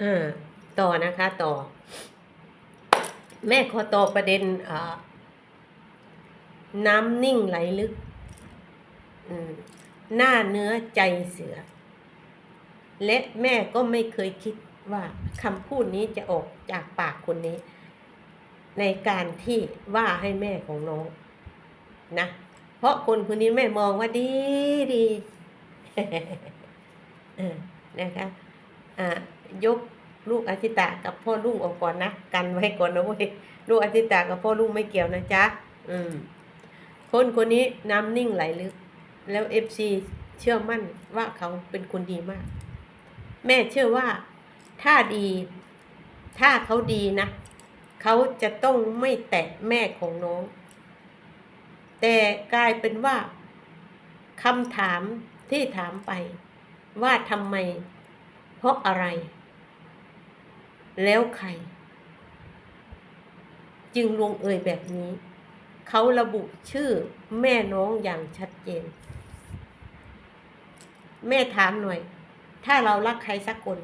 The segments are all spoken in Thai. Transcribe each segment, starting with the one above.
อ่าต่อนะคะต่อ แม่ขอต่อประเด็นอ่าน้ำนิ่งไหลลึกอืมหน้าเนื้อใจเสือ และแม่ก็ไม่เคยคิดว่าคำพูดนี้จะออกจากปากคนนี้ ในการที่ว่าให้แม่ของน้องนะ เพราะคนคนนี้แม่มองว่าดีดีนะคะ อ่า ยกลูกอาทิตะกับพ่อลุงออกก่อนนะกันไว้ก่อนนะเว้ยลูกอาทิตะกับพ่อลุงไม่เกี่ยวนะจ๊ะอืม คนคนนี้น้ำนิ่งไหลลึก แล้วเอฟซีเชื่อมั่นว่าเขาเป็นคนดีมาก แม่เชื่อว่าถ้าดี ถ้าเขาดีนะเขาจะต้องไม่แตะแม่ของน้อง แต่กลายเป็นว่าคำถามที่ถามไปว่าทำไม เพราะอะไร แล้วใคร จึงลงเอยแบบนี้ เขาระบุชื่อแม่น้องอย่างชัดเจน แม่ถามหน่อย ถ้าเรารักใครสักคน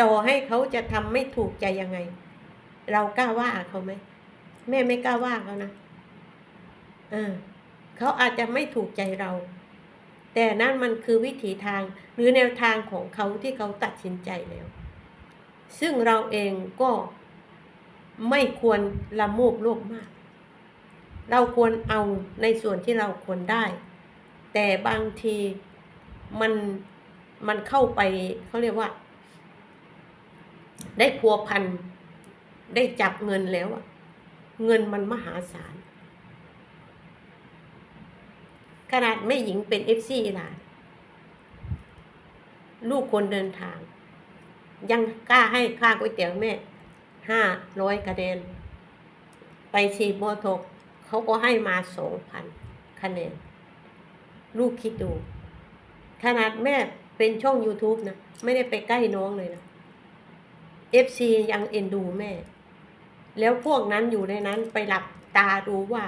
ต่อให้เขาจะทำไม่ถูกใจยังไง เรากล้าว่าเขาไหมแม่ไม่กล้าว่าเขานะเออเขาอาจจะไม่ถูกใจเรา แต่นั่นมันคือวิถีทางหรือแนวทางของเขาที่เขาตัดสินใจแล้ว ซึ่งเราเองก็ไม่ควรละโมบโลภมาก เราควรเอาในส่วนที่เราควรได้ แต่บางทีมันมันเข้าไปเขาเรียกว่า ได้พัวพันได้จับเงินแล้วอะเงินมันมหาศาล ขนาดแม่หญิงเป็นเอฟซีล่ะลูกคนเดินทาง ยังกล้าให้ค่าก๋วยเตี๋ยวแม่ห้าร้อยคะแนน ไปฉีดโบทกเขาก็ให้มาสองพันคะแนน ลูกคิดดู ขนาดแม่เป็นช่อง YouTube นะ ไม่ได้ไปใกล้น้องเลยนะ FC ยังเอ็นดูแม่ แล้วพวกนั้นอยู่ในนั้นไปหลับตาดูว่า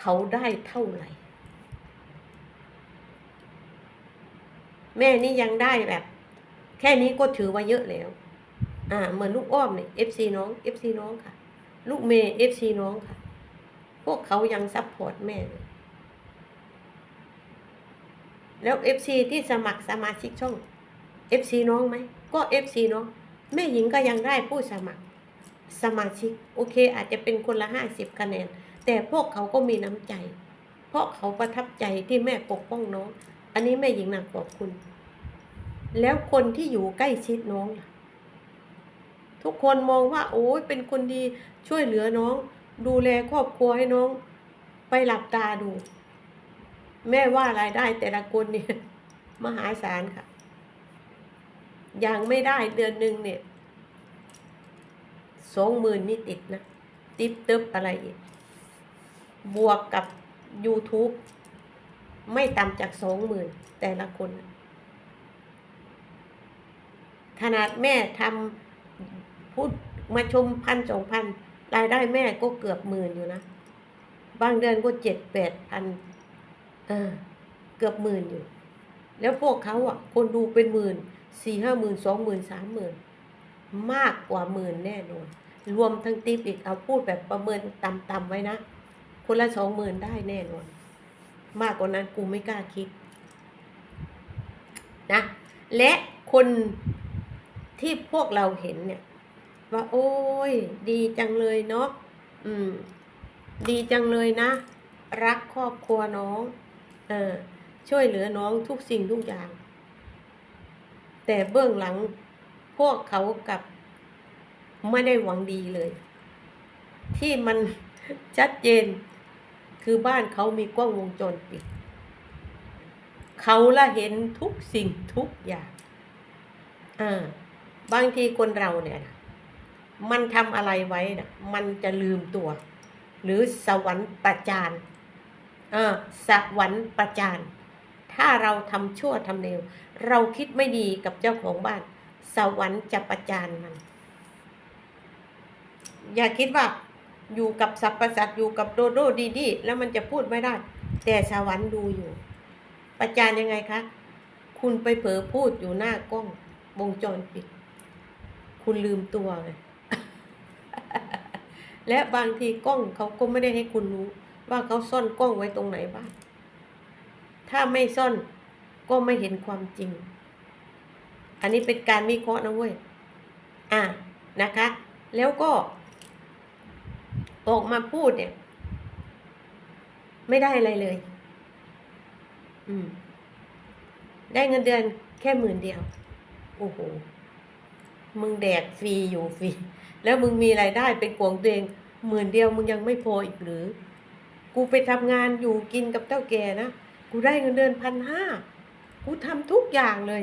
เขาได้เท่าไหร่ แม่นี่ยังได้แบบ แค่นี้ก็ถือว่าเยอะแล้ว อ่า เหมือนลูกอ้อมเนี่ย FC น้อง FC น้องค่ะ ลูกเมย์ FC น้องค่ะ พวกเขายังซัพพอร์ตแม่เลยแล้ว FC ที่สมัครสมาชิกช่อง FC น้องไหม ก็ FC น้อง แม่หญิงก็ยังได้ผู้สมัครสมาชิก โอเค อาจจะเป็นคนละห้าสิบคะแนน แต่พวกเขาก็มีน้ำใจ เพราะเขาประทับใจที่แม่ปกป้องน้อง อันนี้แม่หญิงนางขอบคุณ แล้วคนที่อยู่ใกล้ชิดน้อง ทุกคนมองว่า โอ้ยเป็นคนดีช่วยเหลือน้อง ดูแลครอบครัวให้น้อง ไปหลับตาดู แม่ว่ารายได้แต่ละคนเนี่ย มหาศาลค่ะยังไม่ได้เดือนหนึ่งเนี่ยสองหมื่นนี่ติดนะ ติปเติบอะไรอีก บวกกับ YouTube ไม่ต่ำจากสองหมื่นแต่ละคนนะ ขนาดแม่ทำพูดมาชมพันสองพันรายได้แม่ก็เกือบหมื่นอยู่นะ บางเดือนก็เจ็ดแปดพันเออเกือบหมื่นอยู่ แล้วพวกเขาอะ คนดูเป็นหมื่นสี่ห้าหมื่นสองหมื่นสามหมื่นมากกว่าหมื่นแน่นอน รวมทั้งติปอีกเอาพูดแบบประเมินต่ำๆไว้นะ คนละสองหมื่นได้แน่นอน มากกว่านั้นกูไม่กล้าคิด นะ และคน ที่พวกเราเห็นเนี่ย ว่าโอ้ย ดีจังเลยเนาะอืม ดีจังเลยนะ รักครอบครัวน้องเออช่วยเหลือน้องทุกสิ่งทุกอย่าง แต่เบื้องหลังพวกเขากับไม่ได้หวังดีเลย ที่มันชัดเจนคือบ้านเขามีกล้องวงจรปิด เขาละเห็นทุกสิ่งทุกอย่างอ่า บางทีคนเราเนี่ยมันทำอะไรไว้นะมันจะลืมตัว หรือสวรรค์ประจานเออสวรรค์ประจานถ้าเราทำชั่วทำเลวเราคิดไม่ดีกับเจ้าของบ้าน สวรรค์จะประจานมัน อย่าคิดว่าอยู่กับสัพพสัตว์อยู่กับโดโดดีดีแล้วมันจะพูดไม่ได้ แต่สวรรค์ดูอยู่ ประจานยังไงคะ คุณไปเผลอพูดอยู่หน้ากล้องวงจรปิด คุณลืมตัวไงและบางทีกล้องเขาก็ไม่ได้ให้คุณรู้ ว่าเขาซ่อนกล้องไว้ตรงไหนบ้าง ถ้าไม่ซ่อนก็ไม่เห็นความจริง อันนี้เป็นการวิเคราะห์นะเว้ย อะนะคะ แล้วก็ ออกมาพูดเนี่ย ไม่ได้อะไรเลย อืม ได้เงินเดือนแค่หมื่นเดียว โอ้โห มึงแดกฟรีอยู่ฟรี แล้วมึงมีรายได้เป็นของตัวเองหมื่นเดียวมึงยังไม่พออีกหรือ กูไปทำงานอยู่กินกับเจ้าแก่นะ กูได้เงินเดือนพันห้ากูทำทุกอย่างเลย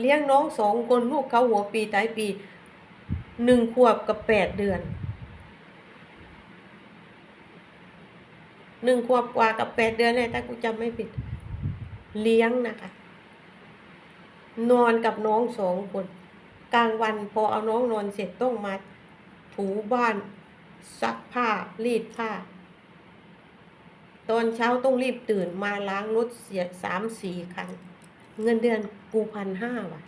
เลี้ยงน้องสองคนลูกเขาหัวปีท้ายปีหนึ่งขวบกับแปดเดือนหนึ่งขวบกว่ากับแปดเดือนเลยถ้ากูจำไม่ผิด เลี้ยงนะคะ นอนกับน้องสองคน กลางวันพอเอาน้องนอนเสร็จต้องมาถูบ้านซักผ้ารีดผ้า ตอนเช้าต้องรีบตื่นมาล้างรถเสียสามสี่คัน เงินเดือนกูพันห้าว่ะ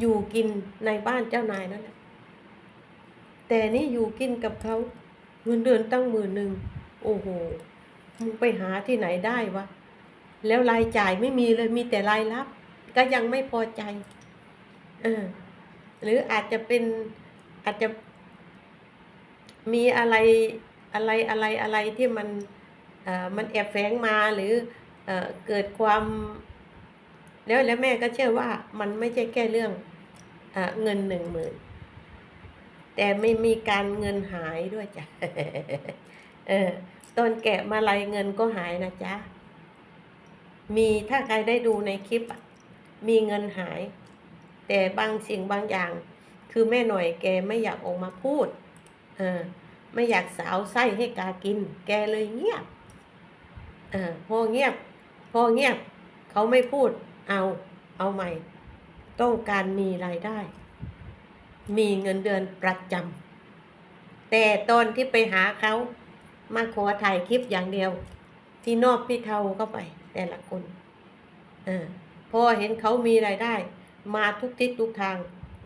อยู่กินในบ้านเจ้านายนั่นแหละแต่นี่อยู่กินกับเขาเงินเดือนตั้งหมื่นหนึ่งโอ้โหมึงไปหาที่ไหนได้วะ แล้วรายจ่ายไม่มีเลยมีแต่รายรับ ก็ยังไม่พอใจ เออ หรืออาจจะเป็นอาจจะมีอะไรอะไรอะไรอะไรที่มันเอ่อมันแอบแฝงมาหรือเอ่อเกิดความ แล้วแล้วแม่ก็เชื่อว่ามันไม่ใช่แค่เรื่องเออเงินหนึ่งหมื่นแต่ไม่มีการเงินหายด้วยจ้ะเออตอนแกะมาลายเงินก็หายนะจ๊ะ มีถ้าใครได้ดูในคลิปอะ มีเงินหาย แต่บางสิ่งบางอย่าง คือแม่หน่อยแกไม่อยากออกมาพูดเออไม่อยากสาวไส้ให้กากิน แกเลยเงียบเออพอเงียบ พอเงียบ เขาไม่พูด เอา เอาใหม่ ต้องการมีรายได้ มีเงินเดือนประจำแต่ตอนที่ไปหาเขา มาขอถ่ายคลิปอย่างเดียว ที่นอบพี่เทาเข้าไป แต่ละคน เออ อเห็นเขามีรายได้ มาทุกทิศทุกทาง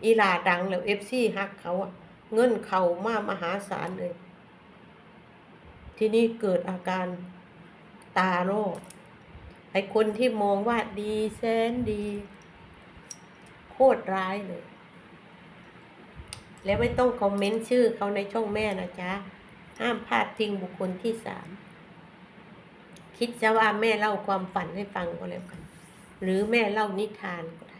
อีลาดังแล้วเอฟซีฮักเขาอะเงินเขามามหาศาลเลย ทีนี้เกิดอาการตาโรคไอคนที่มองว่าดีแสนดี โคตรร้ายเลย แล้วไม่ต้องคอมเมนต์ชื่อเขาในช่องแม่นะจ๊ะ ห้ามพลาดทิ้งบุคคลที่สาม คิดจะว่าแม่เล่าความฝันให้ฟังก็แล้วกัน หรือแม่เล่านิทานก็ได้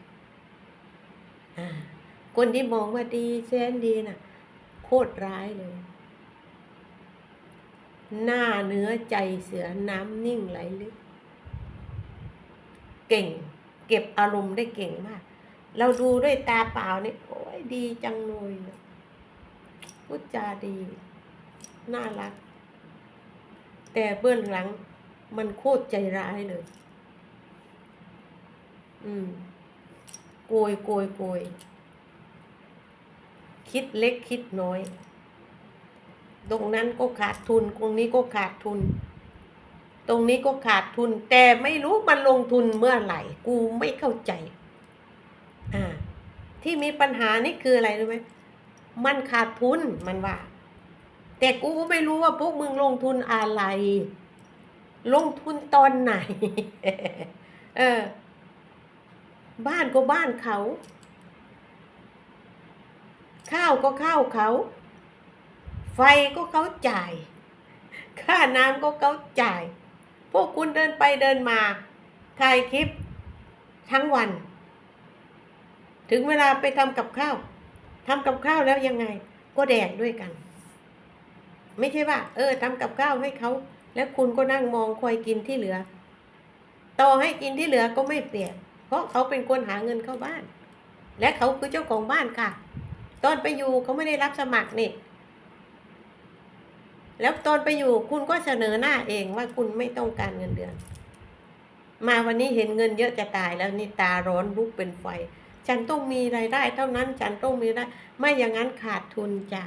คนที่มองว่าดีแสนดีน่ะ โคตรร้ายเลย หน้าเนื้อใจเสือน้ำนิ่งไหลลึก เก่ง เก็บอารมณ์ได้เก่งมาก เราดูด้วยตาเปล่านี่โอ้ยดีจังเลยพูดจาดี น่ารัก แต่เบื้องหลังมันโคตรใจร้ายเลย อืม โกยโกยโกย คิดเล็กคิดน้อย ตรงนั้นก็ขาดทุน ตรงนี้ก็ขาดทุน ตรงนี้ก็ขาดทุน แต่ไม่รู้มันลงทุนเมื่อไหร่ กูไม่เข้าใจ อ่า ที่มีปัญหานี่คืออะไรรู้ไหมมันขาดทุนมันว่า แต่กูก็ไม่รู้ว่าพวกมึงลงทุนอะไร ลงทุนตอนไหน เออ บ้านก็บ้านเขา ข้าวก็ข้าวเขา ไฟก็เขาจ่าย ค่าน้ำก็เขาจ่าย พวกคุณเดินไปเดินมาถ่ายคลิป ทั้งวัน ถึงเวลาไปทำกับข้าวทำกับข้าวแล้วยังไง ก็แดกด้วยกัน ไม่ใช่ว่า เออทำกับข้าวให้เขา แล้วคุณก็นั่งมองคอยกินที่เหลือ ต่อให้กินที่เหลือก็ไม่เปลี่ยน เพราะเขาเป็นคนหาเงินเข้าบ้าน และเขาคือเจ้าของบ้านค่ะ ตอนไปอยู่เขาไม่ได้รับสมัครนี่ แล้วตอนไปอยู่คุณก็เสนอหน้าเองว่าคุณไม่ต้องการเงินเดือน มาวันนี้เห็นเงินเยอะจะตายแล้วนี่ตาร้อนลุกเป็นไฟ ฉันต้องมีรายได้ เท่านั้นฉันต้องมีได้ ไม่อย่างนั้นขาดทุนจ้ะ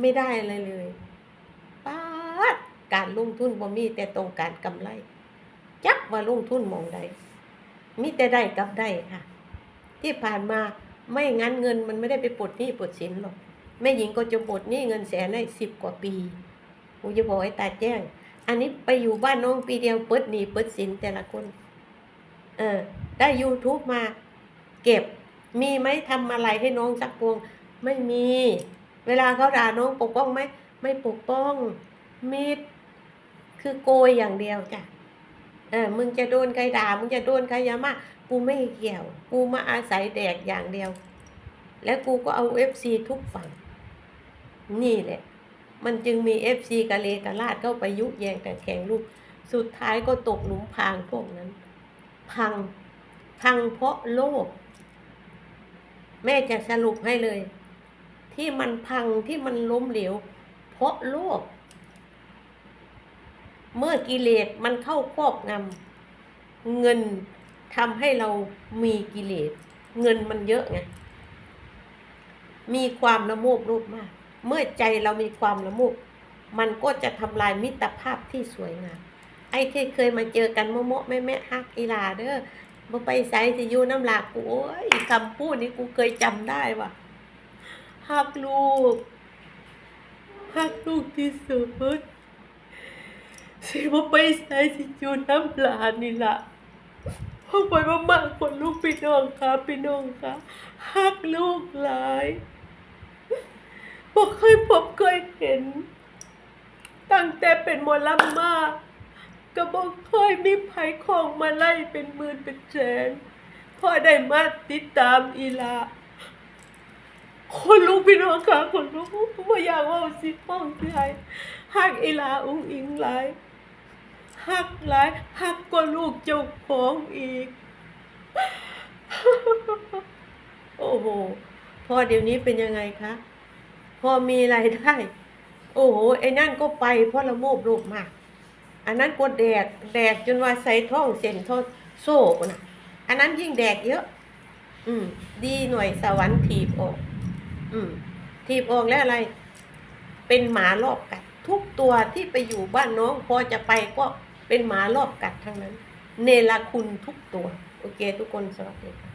ไม่ได้อะไรเลยป้าการลงทุนบ่มีแต่ตรงการกำไร จักว่าลงทุนมองใด มิแต่ได้กับได้ค่ะ ที่ผ่านมาไม่งั้นเงินมันไม่ได้ไปปลดหนี้ปลดสินหรอกแม่หญิงก็จะปลดหนี้เงินแสนได้สิบกว่าปีกูจะบอกให้ตาแจ้ง อันนี้ไปอยู่บ้านน้องปีเดียวเปิดหนี้เปิดสินแต่ละคน เออ ได้ YouTube มา เก็บ มีไหมทำอะไรให้น้องสักพวง ไม่มี เวลาเขาด่าน้องปกป้องไหมไม่ปกป้องมีดคือโกยอย่างเดียวจ้ะ เออมึงจะโดนใครด่ามึงจะโดนใครยามากูไม่เกี่ยว กูมาอาศัยแดกอย่างเดียว แล้วกูก็เอาเอฟซีทุกฝั่ง นี่แหละ มันจึงมีเอฟซีกะเลกะลาดเข้าไปยุแยงแต่แข่งลูก สุดท้ายก็ตกหลุมพรางพวกนั้น พัง พังเพราะโลภแม่จะสรุปให้เลย ที่มันพังที่มันล้มเหลวเพราะโลภ เมื่อกิเลสมันเข้าครอบงำเงินทำให้เรามีกิเลส เงินมันเยอะไง มีความละโมบรูปมาก เมื่อใจเรามีความละโมบมันก็จะทำลายมิตรภาพที่สวยงาม ไอ้ที่เคยมาเจอกันโมโมะแม่แม่ฮักอีลาเด้อมาไปใส่สิอยูน้ำหลากกูโอ้ยคำพูดนี้กูเคยจำได้ว่ะฮักลูกฮักลูกที่สุด สิมาไปใส่สิอยูน้ำหลานนี่ล่ะพอไปมากๆคนลูกพี่น้องค่ะพี่น้องค่ะฮักลูกหลายบอกเคยพบเคยเห็น ตั้งแต่เป็นมอลำมาก็บอกเคยมีไผของมาไล่เป็นหมื่นเป็นแสนพ่อได้มาติดตามอีลาคนลูกพี่น้องค่ะคนลูกว่าอยากว่าสิป้องที่ไหฮักอีลาอุ้งอิงหลาย ฮักหลายฮักกว่าลูกเจ้าของอีก โอ้โหพอเดี๋ยวนี้เป็นยังไงคะ พอมีรายได้ โอ้โห ไอ้นั่นก็ไปเพราะละโมบโลภมาก อันนั้นก็แดก แดกจนว่าใส่ท่องเส้นท่องโซ่นะอันนั้นยิ่งแดกเยอะ อืม ดีหน่วยสวรรค์ถีบออก อืม ถีบออกแล้วอะไร เป็นหมารอบกัดทุกตัวที่ไปอยู่บ้านน้อง พอจะไปก็ เป็นหมารอบกัดทั้งนั้น เนรคุณทุกตัว โอเค ทุกคนสวัสดีค่ะ